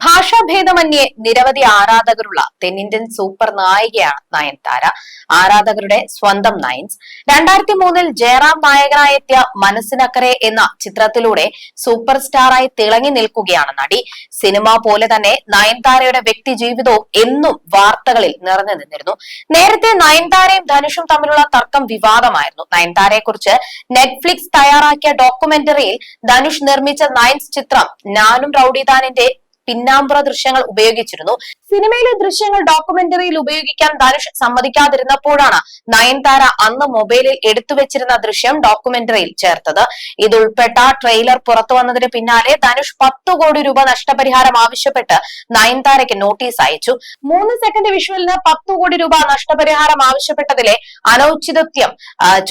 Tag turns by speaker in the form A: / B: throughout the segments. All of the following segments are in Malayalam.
A: ഭാഷാഭേദമന്യേ നിരവധി ആരാധകരുള്ള തെന്നിന്ത്യൻ സൂപ്പർ നായികയാണ് നയൻതാര ആരാധകരുടെ സ്വന്തം നയൻസ്. രണ്ടായിരത്തി മൂന്നിൽ ജയറാം നായകനായെത്തിയ മനസ്സിനക്കരെ എന്ന ചിത്രത്തിലൂടെ സൂപ്പർ സ്റ്റാറായി തിളങ്ങി നിൽക്കുകയാണ് നടി. സിനിമ പോലെ തന്നെ നയൻതാരയുടെ വ്യക്തി ജീവിതവും എന്നും വാർത്തകളിൽ നിറഞ്ഞു നിന്നിരുന്നു. നേരത്തെ നയൻതാരയും ധനുഷും തമ്മിലുള്ള തർക്കം വിവാദമായിരുന്നു. നയൻതാരയെ കുറിച്ച് നെറ്റ്ഫ്ലിക്സ് തയ്യാറാക്കിയ ഡോക്യുമെന്ററിയിൽ ധനുഷ് നിർമ്മിച്ച നയൻസ് ചിത്രം നാനും റൌഡിദാനിന്റെ പിന്നാമ്പുറ ദൃശ്യങ്ങൾ ഉപയോഗിച്ചിരുന്നു. സിനിമയിലെ ദൃശ്യങ്ങൾ ഡോക്യുമെന്ററിയിൽ ഉപയോഗിക്കാൻ ധനുഷ് സമ്മതിക്കാതിരുന്നപ്പോഴാണ് നയൻതാര അന്ന് മൊബൈലിൽ എടുത്തു വെച്ചിരുന്ന ദൃശ്യം ഡോക്യുമെന്ററിയിൽ ചേർത്തത്. ഇതുൾപ്പെട്ട ട്രെയിലർ പുറത്തു വന്നതിന് പിന്നാലെ ധനുഷ് പത്തു കോടി രൂപ നഷ്ടപരിഹാരം ആവശ്യപ്പെട്ട് നയൻതാരയ്ക്ക് നോട്ടീസ് അയച്ചു. മൂന്ന് സെക്കൻഡ് വിഷ്വലിന് പത്തു കോടി രൂപ നഷ്ടപരിഹാരം ആവശ്യപ്പെട്ടതിലെ അനൌചിതത്വം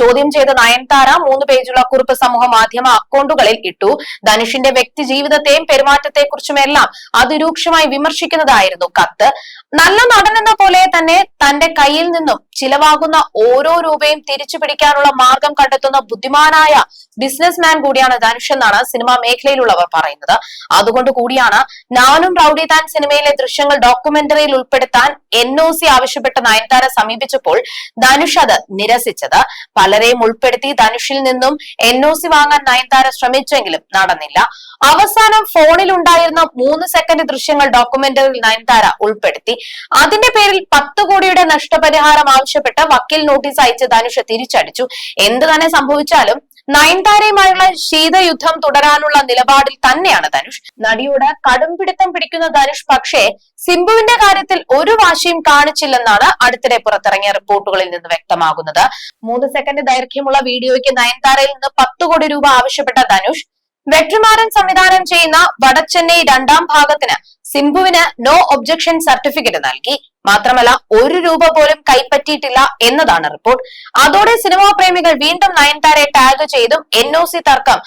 A: ചോദ്യം ചെയ്ത നയൻതാര മൂന്ന് പേജുള്ള കുറിപ്പ് സമൂഹ മാധ്യമ അക്കൗണ്ടുകളിൽ ഇട്ടു. ധനുഷിന്റെ വ്യക്തി ജീവിതത്തെയും പെരുമാറ്റത്തെക്കുറിച്ചുമെല്ലാം അതിരൂക്ഷമായി വിമർശിക്കുന്നതായിരുന്നു കത്ത്. നല്ല നടനെന്ന പോലെ തന്നെ തന്റെ കയ്യിൽ നിന്നും ചിലവാകുന്ന ഓരോ രൂപയും തിരിച്ചു പിടിക്കാനുള്ള മാർഗം കണ്ടെത്തുന്ന ബുദ്ധിമാനായ ബിസിനസ്മാൻ കൂടിയാണ് ധനുഷ് എന്നാണ് സിനിമാ മേഖലയിലുള്ളവർ പറയുന്നത്. അതുകൊണ്ട് കൂടിയാണ് നാനും റൌഡി താൻ സിനിമയിലെ ദൃശ്യങ്ങൾ ഡോക്യുമെന്ററിയിൽ ഉൾപ്പെടുത്താൻ എൻ ഒ സി ആവശ്യപ്പെട്ട് നയൻതാര സമീപിച്ചപ്പോൾ ധനുഷ് അത് നിരസിച്ചത്. പലരെയും ഉൾപ്പെടുത്തി ധനുഷിൽ നിന്നും എൻ ഒ സി വാങ്ങാൻ നയൻതാര ശ്രമിച്ചെങ്കിലും നടന്നില്ല. അവസാനം ഫോണിൽ ഉണ്ടായിരുന്ന മൂന്ന് സെക്കൻഡ് ദൃശ്യങ്ങൾ ഡോക്യുമെന്ററിയിൽ നയൻതാര ഉൾപ്പെടുത്തി. അതിന്റെ പേരിൽ പത്ത് കോടിയുടെ നഷ്ടപരിഹാരം ആവശ്യപ്പെട്ട് വക്കീൽ നോട്ടീസ് അയച്ച് ധനുഷ തിരിച്ചടിച്ചു. എന്ത് തന്നെ സംഭവിച്ചാലും നയൻതാരയുമായുള്ള ശീതയുദ്ധം തുടരാനുള്ള നിലപാടിൽ തന്നെയാണ് ധനുഷ്. നടിയോട് കടും പിടുത്തം പിടിക്കുന്ന ധനുഷ് പക്ഷേ സിംബുവിന്റെ കാര്യത്തിൽ ഒരു വാശിയും കാണിച്ചില്ലെന്നാണ് അടുത്തിടെ പുറത്തിറങ്ങിയ റിപ്പോർട്ടുകളിൽ നിന്ന് വ്യക്തമാകുന്നത്. മൂന്ന് സെക്കൻഡ് ദൈർഘ്യമുള്ള വീഡിയോയ്ക്ക് നയൻതാരയിൽ നിന്ന് പത്ത് കോടി രൂപ ആവശ്യപ്പെട്ട ധനുഷ് വെട്രിമാരൻ സംവിധാനം ചെയ്യുന്ന വടച്ചെന്നൈ രണ്ടാം ഭാഗത്തിന് സിംബുവിന് നോ ഒബ്ജക്ഷൻ സർട്ടിഫിക്കറ്റ് നൽകി. മാത്രമല്ല ഒരു രൂപ പോലും കൈപ്പറ്റിയിട്ടില്ല എന്നതാണ് റിപ്പോർട്ട് അതോടെ സിനിമാ പ്രേമികൾ വീണ്ടും നയൻതാരെ ടാഗ് ചെയ്തും എൻ ഒ സി തർക്കം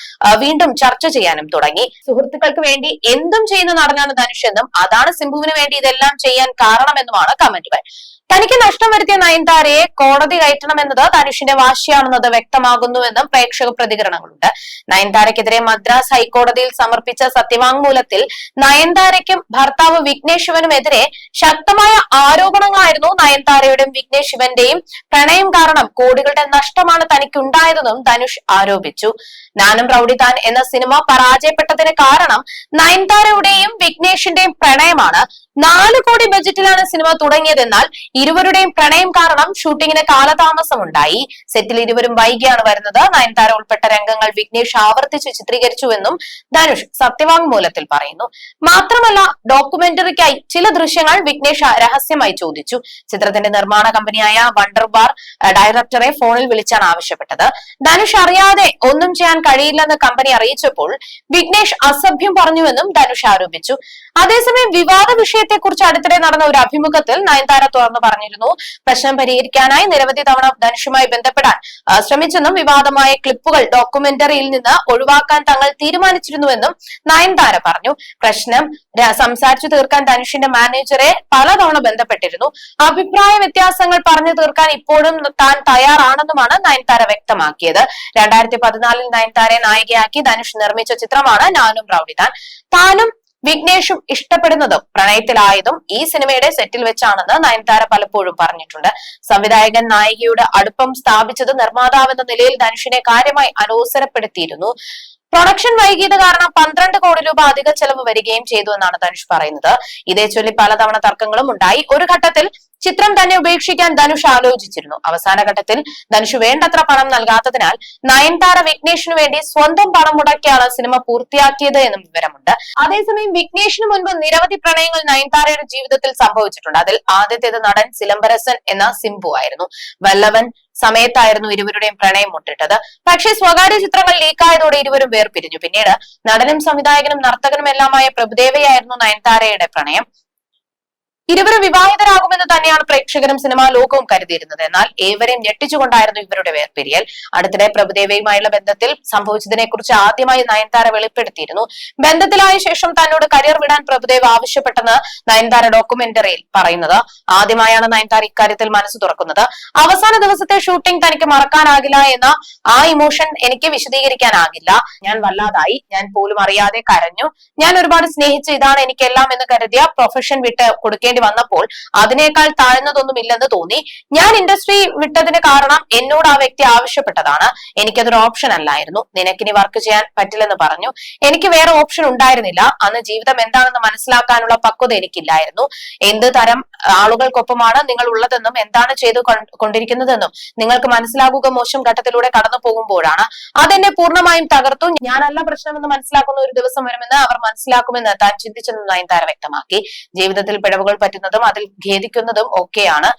A: വീണ്ടും ചർച്ച ചെയ്യാനും തുടങ്ങി. സുഹൃത്തുക്കൾക്ക് വേണ്ടി എന്തും ചെയ്യുന്ന നടനാണ് ധനുഷ് എന്നും അതാണ് സിംബുവിന് വേണ്ടി ഇതെല്ലാം ചെയ്യാൻ കാരണമെന്നുമാണ് കമന്റുകൾ. തനിക്ക് നഷ്ടം വരുത്തിയ നയൻതാരയെ കോടതി കയറ്റണമെന്നത് തനുഷിന്റെ വാശിയാണെന്നത് വ്യക്തമാകുന്നുവെന്നും പ്രേക്ഷക പ്രതികരണങ്ങളുണ്ട്. നയൻതാരയ്ക്കെതിരെ മദ്രാസ് ഹൈക്കോടതിയിൽ സമർപ്പിച്ച സത്യവാങ്മൂലത്തിൽ നയൻതാരയ്ക്കും ഭർത്താവ് വിഘ്നേഷ് ശിവനുമെതിരെ ശക്തമായ ആരോപണങ്ങളായിരുന്നു നയൻതാരയുടെയും വിഘ്നേഷ് ശിവന്റെയും പ്രണയം കാരണം കോടികളുടെ നഷ്ടമാണ് തനിക്കുണ്ടായതെന്നും ധനുഷ് ആരോപിച്ചു. നാനും റൌഡി താൻ എന്ന സിനിമ പരാജയപ്പെട്ടതിന് കാരണം നയൻതാരയുടെയും വിഘ്നേഷിന്റെയും പ്രണയമാണ്. നാല് കോടി ബജറ്റിലാണ് സിനിമ തുടങ്ങിയതെന്നാൽ ഇരുവരുടെയും പ്രണയം കാരണം ഷൂട്ടിങ്ങിന് കാലതാമസം ഉണ്ടായി സെറ്റിൽ ഇരുവരും വൈകിയാണ് വരുന്നത്. നയൻതാര ഉൾപ്പെട്ട രംഗങ്ങൾ വിഘ്നേഷ് ആവർത്തിച്ച് ചിത്രീകരിച്ചുവെന്നും ധനുഷ് സത്യവാങ്മൂലത്തിൽ പറയുന്നു. മാത്രമല്ല ഡോക്യുമെന്ററിക്കായി ചില ദൃശ്യങ്ങൾ വിഘ്നേഷ് രഹസ്യമായി ചോദിച്ചു. ചിത്രത്തിന്റെ നിർമ്മാണ കമ്പനിയായ വണ്ടർ ബാർ ഡയറക്ടറെ ഫോണിൽ വിളിച്ചാണ് ആവശ്യപ്പെട്ടത്. ധനുഷ് അറിയാതെ ഒന്നും ചെയ്യാൻ കഴിയില്ലെന്ന് കമ്പനി അറിയിച്ചപ്പോൾ വിഘ്നേഷ് അസഭ്യം പറഞ്ഞുവെന്നും ധനുഷ് ആരോപിച്ചു. അതേസമയം വിവാദ വിഷയത്തെക്കുറിച്ച് അടുത്തിടെ നടന്ന ഒരു അഭിമുഖത്തിൽ നയൻതാര തുറന്നു പറഞ്ഞിരുന്നു. പ്രശ്നം പരിഹരിക്കാനായി നിരവധി തവണ ധനുഷുമായി ബന്ധപ്പെടാൻ ശ്രമിച്ചെന്നും വിവാദമായ ക്ലിപ്പുകൾ ഡോക്യുമെന്ററിയിൽ നിന്ന് ഒഴിവാക്കാൻ തങ്ങൾ തീരുമാനിച്ചിരുന്നുവെന്നും നയൻതാര പറഞ്ഞു. പ്രശ്നം സംസാരിച്ചു തീർക്കാൻ ധനുഷിന്റെ മാനേജറെ പലതവണ ബന്ധപ്പെട്ടിരുന്നു. അഭിപ്രായ വ്യത്യാസങ്ങൾ പറഞ്ഞു തീർക്കാൻ ഇപ്പോഴും താൻ തയ്യാറാണെന്നുമാണ് നയൻതാര വ്യക്തമാക്കിയത്. രണ്ടായിരത്തി പതിനാലിൽ നയൻതാരയെ നായികയാക്കി ധനുഷ് നിർമ്മിച്ച ചിത്രമാണ് നാനും റൌഡിതാൻ. താനും വിഘ്നേഷും ഇഷ്ടപ്പെടുന്നതും പ്രണയത്തിലായതും ഈ സിനിമയുടെ സെറ്റിൽ വെച്ചാണെന്ന് നയൻതാര പലപ്പോഴും പറഞ്ഞിട്ടുണ്ട്. സംവിധായകൻ നായികയുടെ അടുപ്പം സ്ഥാപിച്ചത് നിർമ്മാതാവെന്ന നിലയിൽ ധനുഷിനെ കാര്യമായി അലോസരപ്പെടുത്തിയിരുന്നു. പ്രൊഡക്ഷൻ വൈകിയത് കാരണം പന്ത്രണ്ട് കോടി രൂപ അധിക ചെലവ് വരികയും ചെയ്തു എന്നാണ് ധനുഷ് പറയുന്നത്. ഇതേ ചൊല്ലി പലതവണ തർക്കങ്ങളും ഉണ്ടായി. ഒരു ഘട്ടത്തിൽ ചിത്രം തന്നെ ഉപേക്ഷിക്കാൻ ധനുഷ് ആലോചിച്ചിരുന്നു. അവസാന ഘട്ടത്തിൽ ധനുഷ് വേണ്ടത്ര പണം നൽകാത്തതിനാൽ നയൻതാര വിഘ്നേഷിനു വേണ്ടി സ്വന്തം പണം മുടക്കിയാണ് സിനിമ പൂർത്തിയാക്കിയത് എന്നും വിവരമുണ്ട്. അതേസമയം വിഘ്നേഷിന് മുൻപ് നിരവധി പ്രണയങ്ങൾ നയൻതാരയുടെ ജീവിതത്തിൽ സംഭവിച്ചിട്ടുണ്ട്. അതിൽ ആദ്യത്തേത് നടൻ സിലംബരസൻ എന്ന സിംബു ആയിരുന്നു. വല്ലവൻ സമയത്തായിരുന്നു ഇരുവരുടെയും പ്രണയം മുട്ടിട്ടത്. പക്ഷേ സ്വകാര്യ ചിത്രങ്ങൾ ലീക്കായതോടെ ഇരുവരും വേർപിരിഞ്ഞു. പിന്നീട് നടനും സംവിധായകനും നർത്തകനും എല്ലാമായ പ്രഭുദേവയായിരുന്നു നയൻതാരയുടെ പ്രണയം. ഇരുവരും വിവാഹിതരാകുമെന്ന് തന്നെയാണ് പ്രേക്ഷകരും സിനിമാ ലോകവും കരുതിയിരുന്നത്. എന്നാൽ ഏവരെയും ഞെട്ടിച്ചുകൊണ്ടായിരുന്നു ഇവരുടെ വേർപിരിയൽ. അടുത്തിടെ പ്രഭുദേവയുമായുള്ള ബന്ധത്തിൽ സംഭവിച്ചതിനെ കുറിച്ച് ആദ്യമായി നയൻതാര വെളിപ്പെടുത്തിയിരുന്നു. ബന്ധത്തിലായ ശേഷം തന്നോട് കരിയർ വിടാൻ പ്രഭുദേവ് ആവശ്യപ്പെട്ടെന്ന് നയൻതാര ഡോക്യുമെന്ററിയിൽ പറയുന്നത്. ആദ്യമായാണ് നയൻതാര ഇക്കാര്യത്തിൽ മനസ്സ് തുറക്കുന്നത്. അവസാന ദിവസത്തെ ഷൂട്ടിംഗ് തനിക്ക് മറക്കാനാകില്ല എന്ന ആ ഇമോഷൻ എനിക്ക് വിശദീകരിക്കാനാകില്ല. ഞാൻ വല്ലാതായി. ഞാൻ പോലും അറിയാതെ കരഞ്ഞു. ഞാൻ ഒരുപാട് സ്നേഹിച്ച് ഇതാണ് എനിക്കെല്ലാം എന്ന് കരുതിയ പ്രൊഫഷൻ വിട്ട് കൊടുക്കേണ്ടി വന്നപ്പോൾ അതിനേക്കാൾ താഴ്ന്നതൊന്നും ഇല്ലെന്ന് തോന്നി. ഞാൻ ഇൻഡസ്ട്രി വിട്ടതിന് കാരണം എന്നോട് ആ വ്യക്തി ആവശ്യപ്പെട്ടതാണ്. എനിക്കതൊരു ഓപ്ഷൻ അല്ലായിരുന്നു. നിനക്കിനി വർക്ക് ചെയ്യാൻ പറ്റില്ലെന്ന് പറഞ്ഞു. എനിക്ക് വേറെ ഓപ്ഷൻ ഉണ്ടായിരുന്നില്ല. അന്ന് ജീവിതം എന്താണെന്ന് മനസ്സിലാക്കാനുള്ള പക്വത എനിക്കില്ലായിരുന്നു. എന്ത് തരം ആളുകൾക്കൊപ്പമാണ് നിങ്ങൾ ഉള്ളതെന്നും എന്താണ് ചെയ്തു കൊണ്ടിരിക്കുന്നതെന്നും നിങ്ങൾക്ക് മനസ്സിലാകുക മോശം ഘട്ടത്തിലൂടെ കടന്നു പോകുമ്പോഴാണ്. അതെന്നെ പൂർണമായും തകർത്തു. ഞാനല്ല പ്രശ്നമെന്ന് മനസ്സിലാക്കുന്ന ഒരു ദിവസം വരുമെന്ന് അവർ മനസ്സിലാക്കുമെന്ന് താൻ ചിന്തിച്ചെന്ന് നയൻതാര വ്യക്തമാക്കി. ജീവിതത്തിൽ പിഴവുകൾ പറ്റുന്നതും അതിൽ ഖേദിക്കുന്നതും ഒക്കെയാണ്.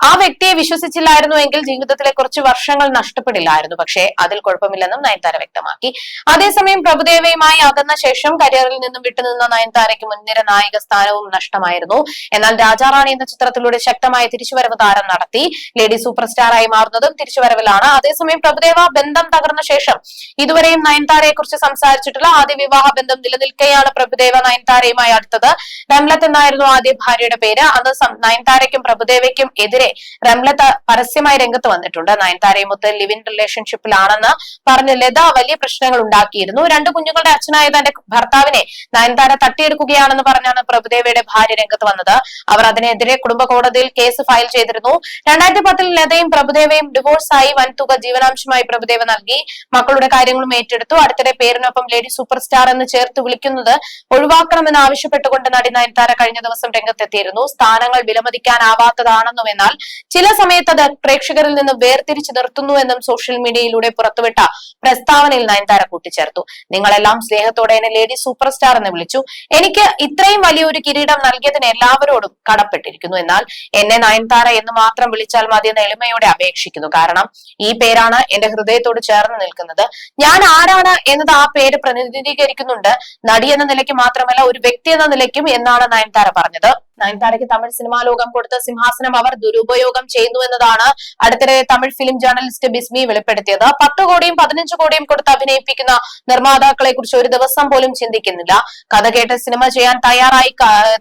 A: ആ വ്യക്തിയെ വിശ്വസിച്ചില്ലായിരുന്നു എങ്കിൽ ജീവിതത്തിലെ കുറച്ച് വർഷങ്ങൾ നഷ്ടപ്പെടില്ലായിരുന്നു. പക്ഷേ അതിൽ കുഴപ്പമില്ലെന്നും നയൻതാര വ്യക്തമാക്കി. അതേസമയം പ്രഭുദേവയുമായി അകന്ന ശേഷം കരിയറിൽ നിന്നും വിട്ടുനിന്ന നയൻതാരയ്ക്ക് മുൻനിര നായിക സ്ഥാനവും നഷ്ടമായിരുന്നു. എന്നാൽ രാജാറാണി എന്ന ചിത്രത്തിലൂടെ ശക്തമായ തിരിച്ചുവരവ് താരം നടത്തി. ലേഡി സൂപ്പർ സ്റ്റാറായി മാറുന്നതും തിരിച്ചുവരവിലാണ്. അതേസമയം പ്രഭുദേവ ബന്ധം തകർന്ന ശേഷം ഇതുവരെയും നയൻതാരയെ കുറിച്ച് സംസാരിച്ചിട്ടുള്ള ആദ്യ വിവാഹ ബന്ധം നിലനിൽക്കെയാണ് പ്രഭുദേവ നയൻതാരയുമായി അടുത്തത്. രംലത്ത് എന്നായിരുന്നു ആദ്യ ഭാര്യയുടെ പേര്. അത് നയൻതാരയ്ക്കും പ്രഭുദേവയ്ക്കും എതിരെ റംലത്ത് പരസ്യമായി രംഗത്ത് വന്നിട്ടുണ്ട്. നയൻതാരയുമൊത്ത് ലിവ് ഇൻ റിലേഷൻഷിപ്പിലാണെന്ന് പറഞ്ഞ് ലത വലിയ പ്രശ്നങ്ങൾ ഉണ്ടാക്കിയിരുന്നു. രണ്ട് കുഞ്ഞുങ്ങളുടെ അച്ഛനായ തന്റെ ഭർത്താവിനെ നയൻതാര തട്ടിയെടുക്കുകയാണെന്ന് പറഞ്ഞാണ് പ്രഭുദേവയുടെ ഭാര്യ രംഗത്ത് വന്നത്. അവർ അതിനെതിരെ കുടുംബ കോടതിയിൽ കേസ് ഫയൽ ചെയ്തിരുന്നു. രണ്ടായിരത്തി പത്തിൽ ലതയും പ്രഭുദേവയും ഡിവോഴ്സായി വൻ തുക ജീവനാംശമായി പ്രഭുദേവ നൽകി. മക്കളുടെ കാര്യങ്ങളും ഏറ്റെടുത്തു. അടുത്തിടെ പേരിനൊപ്പം ലേഡി സൂപ്പർ സ്റ്റാർ എന്ന് ചേർത്ത് വിളിക്കുന്നത് ഒഴിവാക്കണമെന്ന് ആവശ്യപ്പെട്ടുകൊണ്ട് നടി നയൻതാര കഴിഞ്ഞ ദിവസം രംഗത്തെത്തിയിരുന്നു. സ്ഥാനങ്ങൾ വിലമതിക്കാനാവാത്തതാണെന്നും എന്നാൽ ചില സമയത്ത് അത് പ്രേക്ഷകരിൽ നിന്ന് വേർതിരിച്ചു നിർത്തുന്നുവെന്നും സോഷ്യൽ മീഡിയയിലൂടെ പുറത്തുവിട്ട പ്രസ്താവനയിൽ നയൻതാര കൂട്ടിച്ചേർത്തു. നിങ്ങളെല്ലാം സ്നേഹത്തോടെ എന്നെ ലേഡി സൂപ്പർ സ്റ്റാർ എന്ന് വിളിച്ചു. എനിക്ക് ഇത്രയും വലിയൊരു കിരീടം നൽകിയതിന് എല്ലാവരോടും കടപ്പെട്ടിരിക്കുന്നു. എന്നാൽ എന്നെ നയൻതാര എന്ന് മാത്രം വിളിച്ചാൽ മതി എന്ന് എളിമയോടെ അപേക്ഷിക്കുന്നു. കാരണം ഈ പേരാണ് എന്റെ ഹൃദയത്തോട് ചേർന്ന് നിൽക്കുന്നത്. ഞാൻ ആരാണ് എന്നത് ആ പേര് പ്രതിനിധീകരിക്കുന്നുണ്ട്. നടി എന്ന നിലയ്ക്ക് മാത്രമല്ല ഒരു വ്യക്തി എന്ന നിലയ്ക്കും എന്നാണ് നയൻതാര പറഞ്ഞത്. നയൻതാരയ്ക്ക് തമിഴ് സിനിമാ ലോകം കൊടുത്ത സിംഹാസനം അവർ ദുരുപയോഗം ചെയ്യുന്നു എന്നതാണ് അടുത്തിടെ തമിഴ് ഫിലിം ജേർണലിസ്റ്റ് ബിസ്മി വെളിപ്പെടുത്തിയത്. പത്ത് കോടിയും പതിനഞ്ച് കോടിയും കൊടുത്ത് അഭിനയിപ്പിക്കുന്ന നിർമ്മാതാക്കളെ കുറിച്ച് ഒരു ദിവസം പോലും ചിന്തിക്കുന്നില്ല. കഥ കേട്ട് സിനിമ ചെയ്യാൻ തയ്യാറായി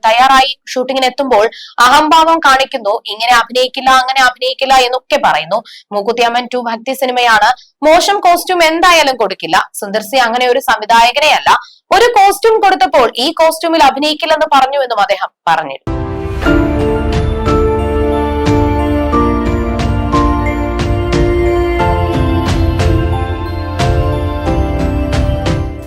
A: തയ്യാറായി ഷൂട്ടിങ്ങിന് എത്തുമ്പോൾ അഹംഭാവം കാണിക്കുന്നു. ഇങ്ങനെ അഭിനയിക്കില്ല അങ്ങനെ അഭിനയിക്കില്ല എന്നൊക്കെ പറയുന്നു. മൂക്കുത്തിയമ്മൻ ടു ഭക്തി സിനിമയാണ്. മോശം കോസ്റ്റ്യൂം എന്തായാലും കൊടുക്കില്ല. സുന്ദർസി അങ്ങനെ ഒരു സംവിധായകനെയല്ല. ഒരു കോസ്റ്റ്യൂം കൊടുത്തപ്പോൾ ഈ കോസ്റ്റ്യൂമിൽ അഭിനയിക്കില്ലെന്ന് പറഞ്ഞു എന്നും അദ്ദേഹം പറഞ്ഞിരുന്നു.